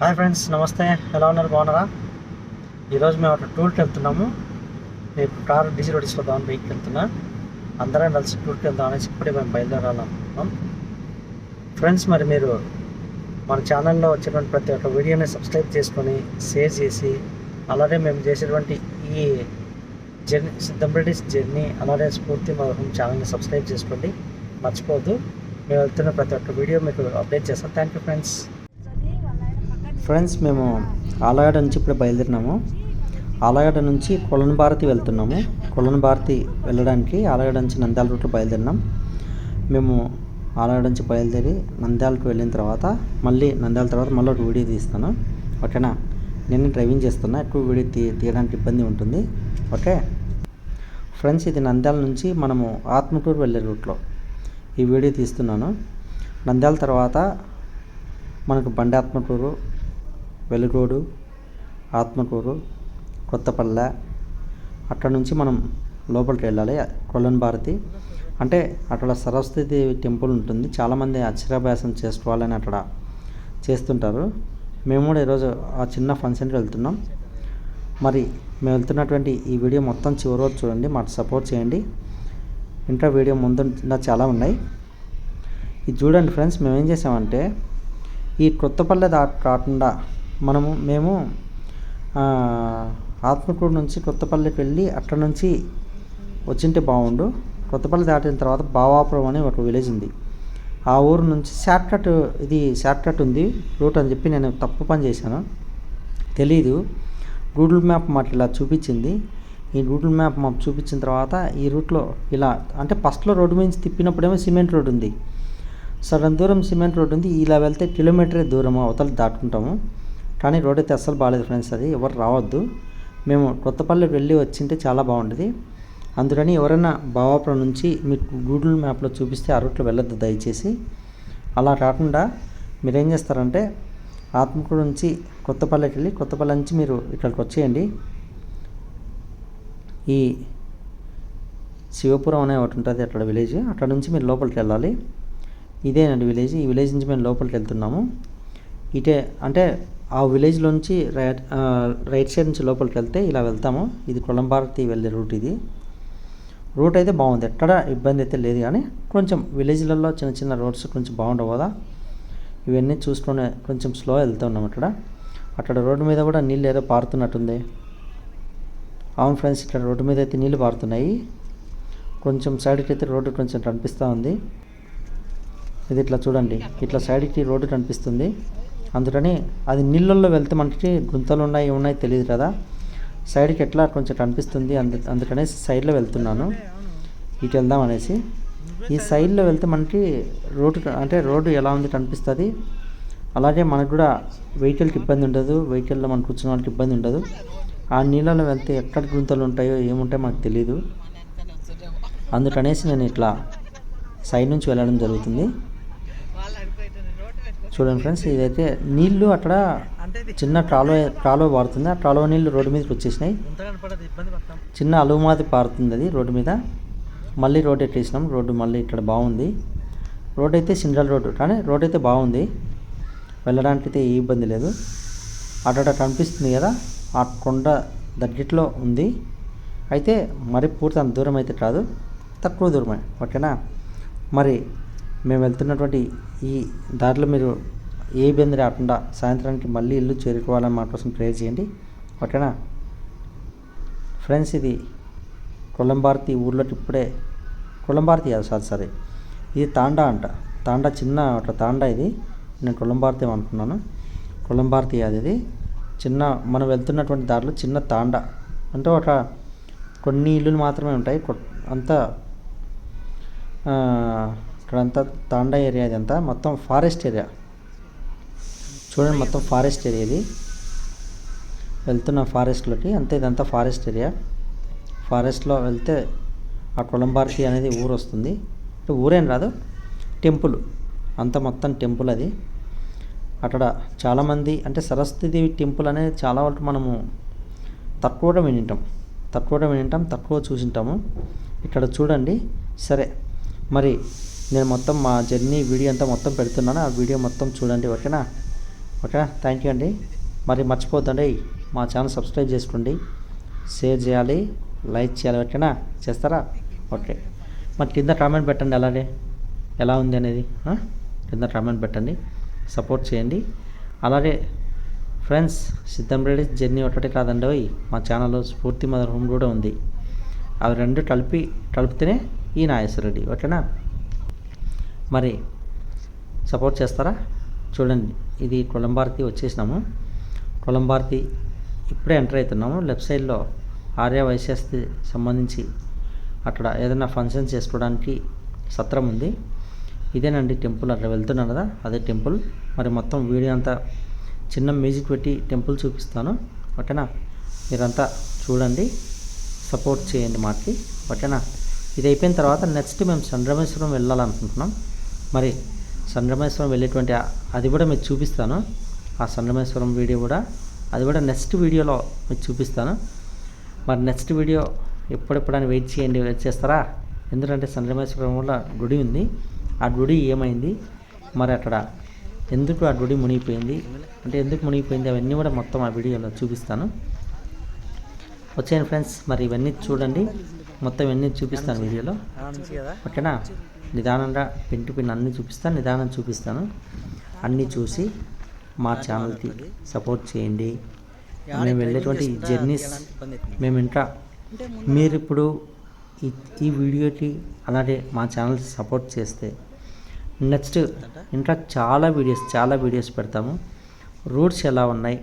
Hi friends నమస్తే. ఎలా ఉన్నారు? బాగున్నారా? ఈరోజు మేము అక్కడ టూర్కి వెళ్తున్నాము. రేపు కారు డీజిల్ కొట్టించుకోదామని బైక్కి వెళ్తున్నా. అందరం కలిసి టూర్కి వెళ్దాం అనేసి ఇప్పుడే మేము బయలుదేరాలనుకుంటున్నాం ఫ్రెండ్స్ మరి మీరు మన ఛానల్లో వచ్చినటువంటి ప్రతి ఒక్క వీడియోని సబ్స్క్రైబ్ చేసుకొని షేర్ చేసి అలాగే మేము చేసేటువంటి ఈ జర్నీ సిద్ధంరెడ్డి జర్నీ అలాగే స్ఫూర్తి మధురం ఛానల్ని సబ్స్క్రైబ్ చేసుకోండి. మర్చిపోవద్దు. మేము వెళ్తున్న ప్రతి ఒక్క వీడియో మీకు అప్డేట్ చేస్తాం. Thank you friends. ఫ్రెండ్స్ మేము ఆలగడ నుంచి ఇప్పుడు బయలుదేరినాము. ఆలగడ నుంచి కొలను భారతి వెళ్తున్నాము. కొలను భారతి వెళ్ళడానికి ఆలగడ నుంచి నంద్యాల రూట్లో బయలుదేరినాం. మేము ఆలగడ నుంచి బయలుదేరి నంద్యాలకు వెళ్ళిన తర్వాత మళ్ళీ నంద్యాల తర్వాత మళ్ళీ ఒక వీడియో తీస్తాను. ఓకేనా? నేను డ్రైవింగ్ చేస్తున్నా ఎక్కువ వీడియో తీ తీయడానికి ఇబ్బంది ఉంటుంది. ఓకే? ఫ్రెండ్స్ ఇది నంద్యాల నుంచి మనము ఆత్మకూరు వెళ్ళే రూట్లో ఈ వీడియో తీస్తున్నాను. నంద్యాల తర్వాత మనకు బండి ఆత్మకూరు వెలుగోడు ఆత్మకూరు కొత్తపల్లె. అక్కడ నుంచి మనం లోపలికి వెళ్ళాలి. కొల్లన్ భారతి. అంటే అక్కడ సరస్వతి దేవి టెంపుల్ ఉంటుంది. చాలామంది అక్షరాభ్యాసం చేసుకోవాలని అక్కడ చేస్తుంటారు. మేము కూడా ఈరోజు ఆ చిన్న ఫంక్షన్కి వెళ్తున్నాం. మరి మేము వెళ్తున్నటువంటి ఈ వీడియో మొత్తం చివరి వరకు చూడండి. మాకు సపోర్ట్ చేయండి. ఇంకా వీడియో ముందు చాలా ఉన్నాయి. ఇది చూడండి ఫ్రెండ్స్ మేము ఏం చేసామంటే ఈ కొత్తపల్లె దా కాకుండా మనము మేము ఆత్మకూరు నుంచి కొత్తపల్లికి వెళ్ళి అక్కడ నుంచి వచ్చింటే బాగుండు. కొత్తపల్లి దాటిన తర్వాత బావాపురం అని ఒక విలేజ్ ఉంది. ఆ ఊరు నుంచి షార్ట్కట్ ఇది షార్ట్కట్ ఉంది రూట్ అని చెప్పి నేను తప్పు పని చేశాను. తెలీదు. గూగుల్ మ్యాప్ మాకు ఇలా చూపించింది. ఈ గూగుల్ మ్యాప్ మాకు చూపించిన తర్వాత ఈ రూట్లో ఇలా అంటే ఫస్ట్లో రోడ్డు మీద తిప్పినప్పుడేమో సిమెంట్ రోడ్ ఉంది. సడన్ దూరం సిమెంట్ రోడ్ ఉంది. ఇలా వెళ్తే కిలోమీటరే దూరం అవతల దాటుకుంటాము. కానీ రోడ్ అయితే అస్సలు బాగాలేదు ఫ్రెండ్స్ అది. ఎవరు రావద్దు. మేము కొత్తపల్లి వెళ్ళి వచ్చింటే చాలా బాగుంటుంది అందుకని ఎవరైనా బావాపురం నుంచి మీకు గూగుల్ మ్యాప్లో చూపిస్తే ఆ రూట్లో వెళ్ళొద్దు దయచేసి. అలా కాకుండా మీరు ఏం చేస్తారంటే ఆత్మకూరు నుంచి కొత్తపల్లికి వెళ్ళి కొత్తపల్లి నుంచి మీరు ఇక్కడికి వచ్చేయండి. ఈ శివపురం అనే ఒకటి ఉంటుంది అక్కడ విలేజ్. అక్కడ నుంచి మీరు లోపలికి వెళ్ళాలి. ఇదేనండి విలేజ్. ఈ విలేజ్ నుంచి మేము లోపలికి వెళ్తున్నాము. ఇటే అంటే ఆ విలేజ్లోంచి రైట్ రైట్ సైడ్ నుంచి లోపలికి వెళ్తే ఇలా వెళ్తాము. ఇది కొలంబారతి వెళ్ళే రూట్ ఇది. రూట్ అయితే బాగుంది. ఎక్కడ ఇబ్బంది అయితే లేదు కానీ కొంచెం విలేజ్లలో చిన్న చిన్న రోడ్స్ కొంచెం బాగుండవు కదా. ఇవన్నీ చూసుకొని కొంచెం స్లో వెళ్తున్నాం అక్కడ. అక్కడ రోడ్డు మీద కూడా నీళ్ళు ఏదో పారుతున్నట్టుంది. అవును ఫ్రెండ్స్ ఇక్కడ రోడ్డు మీద అయితే నీళ్ళు పారుతున్నాయి. కొంచెం సైడ్కి అయితే రోడ్డు కొంచెం కనిపిస్తూ ఉంది. ఇది ఇట్లా చూడండి. ఇట్లా సైడ్కి రోడ్డు కనిపిస్తుంది. అందుకని అది నీళ్ళల్లో వెళ్తే మనకి గుంతలు ఉన్నాయి ఉన్నాయి తెలియదు కదా. సైడ్కి ఎట్లా కొంచెం కనిపిస్తుంది అందు అందుకనే సైడ్లో వెళ్తున్నాను. ఇటు వెళ్దాం అనేసి. ఈ సైడ్లో వెళ్తే మనకి రోడ్డు అంటే రోడ్డు ఎలా ఉంది కనిపిస్తుంది. అలాగే మనకు కూడా వెహికల్కి ఇబ్బంది ఉండదు. వెహికల్లో మనం కూర్చున్న వాళ్ళకి ఇబ్బంది ఉండదు. ఆ నీళ్ళలో వెళ్తే ఎక్కడ గుంతలు ఉంటాయో ఏముంటాయో మనకు తెలియదు అందుకనేసి నేను ఇట్లా సైడ్ నుంచి వెళ్ళడం జరుగుతుంది. చూడండి ఫ్రెండ్స్ ఇదైతే నీళ్ళు అక్కడ చిన్న కాలువ కాలువ పారుతుంది ఆ కాలువ నీళ్ళు రోడ్డు మీదకి వచ్చేసినాయి. చిన్న అలువు మాది పారుతుంది అది రోడ్డు మీద. మళ్ళీ రోడ్ ఎట్టేసినాం. రోడ్డు మళ్ళీ ఇక్కడ బాగుంది. రోడ్ అయితే సింగల్ రోడ్డు కానీ రోడ్ అయితే బాగుంది. వెళ్ళడానికి అయితే ఏ ఇబ్బంది లేదు. అక్కడ కనిపిస్తుంది కదా ఆ కొండ దగ్గట్లో ఉంది. అయితే మరి పూర్తి అంత దూరం అయితే కాదు. తక్కువ దూరమే ఓకేనా? మరి మేము వెళ్తున్నటువంటి ఈ దారిలో మీరు ఏ ఇబ్బంది రాకుండా సాయంత్రానికి మళ్ళీ ఇల్లు చేరుకోవాలని మా కోసం ప్రేయర్ చేయండి. ఓకేనా? ఫ్రెండ్స్ ఇది కొల్లంబార్తి ఊర్లోకి ఇప్పుడే కొల్లంబార్తి కాదు సార్ సరే. ఇది తాండా అంట. తాండా చిన్న ఒక తాండా ఇది. నేను కొల్లంబార్తి అనుకున్నాను. కొల్లంబార్తి అది ఇది. చిన్న మనం వెళ్తున్నటువంటి దారిలో చిన్న తాండా. అంటే ఒక కొన్ని ఇల్లులు మాత్రమే ఉంటాయి. కొ- అంతా ఇక్కడంతా తాండా ఏరియా ఇదంతా. మొత్తం ఫారెస్ట్ ఏరియా. చూడండి మొత్తం ఫారెస్ట్ ఏరియా ఇది. వెళ్తున్న ఫారెస్ట్లోకి అంతే ఇదంతా ఫారెస్ట్ ఏరియా. ఫారెస్ట్లో వెళ్తే ఆ కొలంబార్కి అనేది ఊరు వస్తుంది. అంటే ఊరేం రాదు టెంపుల్. అంత మొత్తం టెంపుల్ అది. అక్కడ చాలామంది అంటే సరస్వతీదేవి టెంపుల్ అనేది చాలా వరకు మనము తక్కువగా వినింటాం. తక్కువగా వినింటాం తక్కువ చూసింటాము. ఇక్కడ చూడండి సరే. మరి నేను మొత్తం మా జర్నీ వీడియో అంతా మొత్తం పెడుతున్నాను. ఆ వీడియో మొత్తం చూడండి ఓకేనా? ఓకేనా? థ్యాంక్ యూ అండి. మరి మర్చిపోద్దండి. మా ఛానల్ సబ్స్క్రైబ్ చేసుకోండి. షేర్ చేయాలి లైక్ చేయాలి ఓకేనా? చేస్తారా? ఓకే. మరి కింద కామెంట్ పెట్టండి అలాగే ఎలా ఉంది అనేది కింద కామెంట్ పెట్టండి. సపోర్ట్ చేయండి. అలాగే ఫ్రెండ్స్ సిద్ధం రెడ్డి జర్నీ ఒకటే కాదండి ఓయ్. మా ఛానల్లో స్ఫూర్తి మదర్ హోమ్ కూడా ఉంది. అవి రెండు కలిపి కలిపితేనే ఈ నాగేశ్వరరెడ్డి ఓకేనా? మరి సపోర్ట్ చేస్తారా? చూడండి ఇది కొలంబార్కి వచ్చేసినాము. కొలంబార్కి ఇప్పుడే ఎంటర్ అవుతున్నాము. లెఫ్ట్ సైడ్లో ఆర్య వైశ్యస్కి సంబంధించి అక్కడ ఏదైనా ఫంక్షన్ చేసుకోవడానికి సత్రం ఉంది. ఇదేనండి టెంపుల్ అక్కడ వెళ్తున్నాను కదా అదే టెంపుల్ మరి మొత్తం వీడియో అంతా చిన్న మ్యూజిక్ పెట్టి టెంపుల్ చూపిస్తాను. ఓకేనా? మీరంతా చూడండి సపోర్ట్ చేయండి మాకి. ఓకేనా? ఇది అయిపోయిన తర్వాత నెక్స్ట్ మేము చంద్రమేశ్వరం వెళ్ళాలనుకుంటున్నాం. మరి చంద్రమేశ్వరం వెళ్ళేటువంటి అది కూడా మీకు చూపిస్తాను. ఆ చంద్రమేశ్వరం వీడియో కూడా. అది కూడా నెక్స్ట్ వీడియోలో మీకు చూపిస్తాను. మరి నెక్స్ట్ వీడియో ఎప్పుడెప్పుడని వెయిట్ చేయండి వెయిట్ చేస్తారా? ఎందుకంటే చంద్రమేశ్వరం వల్ల గుడి ఉంది. ఆ గుడి ఏమైంది? మరి అక్కడ ఎందుకు ఆ గుడి మునిగిపోయింది? అంటే ఎందుకు మునిగిపోయింది? అవన్నీ కూడా మొత్తం ఆ వీడియోలో చూపిస్తాను. వచ్చేయండి ఫ్రెండ్స్. మరి ఇవన్నీ చూడండి. మొత్తం ఇవన్నీ చూపిస్తాను వీడియోలో. ఓకేనా? నిదానంగా పింటి పిన్ అన్నీ చూపిస్తాను నిదానం చూపిస్తాను. అన్నీ చూసి మా ఛానల్కి సపోర్ట్ చేయండి. మేము వెళ్ళేటువంటి జర్నీస్ మేము ఇంకా మీరు ఇప్పుడు ఈ ఈ వీడియోకి అలాగే మా ఛానల్ సపోర్ట్ చేస్తే నెక్స్ట్ ఇంకా చాలా వీడియోస్ చాలా వీడియోస్ పెడతాము. రూట్స్ ఎలా ఉన్నాయి?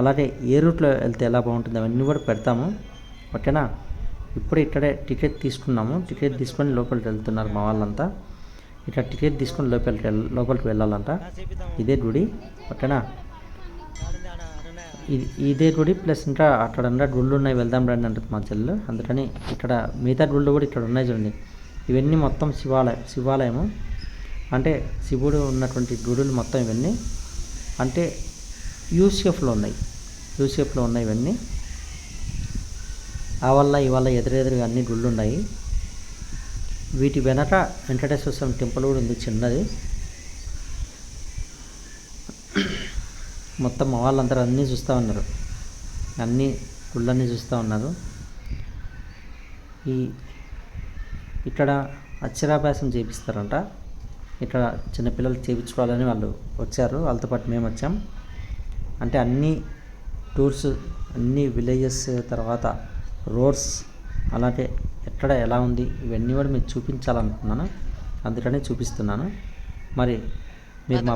అలాగే ఏ రూట్లో వెళ్తే ఎలా బాగుంటుంది అవన్నీ కూడా పెడతాము. ఓకేనా? ఇప్పుడు ఇక్కడే టికెట్ తీసుకున్నాము. టికెట్ తీసుకొని లోపలికి వెళ్తున్నారు మా వాళ్ళంతా. ఇక్కడ టికెట్ తీసుకొని లోపలికి లోపలికి వెళ్ళాలంట. ఇదే గుడి. ఓకేనా? ఇది ఇదే గుడి ప్లస్ ఇంకా అక్కడ ఉన్న గుళ్ళు ఉన్నాయి. వెళ్దాం రండి అంటుంది మా చెల్లెలు. అందుకని ఇక్కడ మిగతా గుళ్ళు కూడా ఇక్కడ ఉన్నాయి చూడండి. ఇవన్నీ మొత్తం శివాలయం శివాలయము. అంటే శివుడు ఉన్నటువంటి గుడులు మొత్తం ఇవన్నీ. అంటే యూసిఎఫ్లో ఉన్నాయి. యూసిఎఫ్లో ఉన్నాయి ఇవన్నీ. ఆ వల్ల ఇవాళ ఎదురెదురుగా అన్ని గుళ్ళు ఉన్నాయి. వీటి వెనక వెంకటేశ్వర స్వామి టెంపుల్ కూడా ఉంది చిన్నది. మొత్తం వాళ్ళందరూ అన్నీ చూస్తూ ఉన్నారు. అన్నీ గుళ్ళన్నీ చూస్తూ ఉన్నారు. ఈ ఇక్కడ అక్షరాభ్యాసం చేపిస్తారంట. ఇక్కడ చిన్నపిల్లలు చేయించుకోవాలని వాళ్ళు వచ్చారు. వాళ్ళతో పాటు మేము వచ్చాం. అంటే అన్ని టూర్స్ అన్ని విలేజెస్ తర్వాత రోడ్స్ అలాగే ఎక్కడ ఎలా ఉంది ఇవన్నీ కూడా మీకు చూపించాలనుకున్నాను. అందుకనే చూపిస్తున్నాను. మరి మీరు మా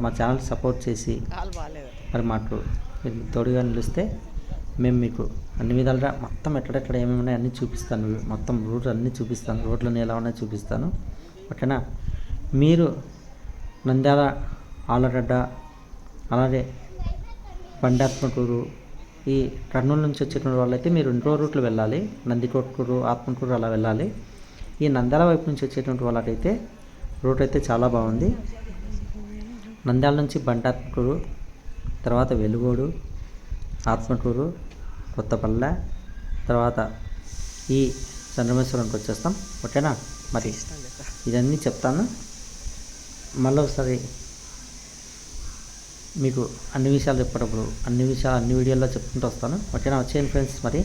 మా ఛానల్ సపోర్ట్ చేసి మరి మాకు మీరు తోడుగా నిలిస్తే మేము మీకు అన్ని విధాలుగా మొత్తం ఎక్కడెక్కడ ఏమేమి ఉన్నాయో అన్నీ చూపిస్తాను. మొత్తం రూట్ అన్నీ చూపిస్తాను. రోడ్లన్నీ ఎలా ఉన్నాయో చూపిస్తాను. ఓకేనా? మీరు నంద్యాల ఆలగడ్డ అలాగే బండాత్మకూరు ఈ కర్నూలు నుంచి వచ్చేటువంటి వాళ్ళైతే మీరు ఇంకో రూట్లో వెళ్ళాలి. నందికొట్కూరు ఆత్మకూరు అలా వెళ్ళాలి. ఈ నంద్యాల వైపు నుంచి వచ్చేటువంటి వాళ్ళకైతే రూట్ అయితే చాలా బాగుంది. నంద్యాల నుంచి బండాత్మకూరు తర్వాత వెలుగోడు ఆత్మకూరు కొత్తపల్లె తర్వాత ఈ చంద్రమేశ్వరానికి వచ్చేస్తాం. ఓకేనా? మరి ఇదన్నీ చెప్తాను. మళ్ళీ ఒకసారి మీకు అన్ని విషయాలు చెప్పేటప్పుడు అన్ని విషయాలు అన్ని వీడియోల్లో చెప్పుకుంటూ వస్తాను. ఓకేనా? వచ్చేయండి ఫ్రెండ్స్ మరి.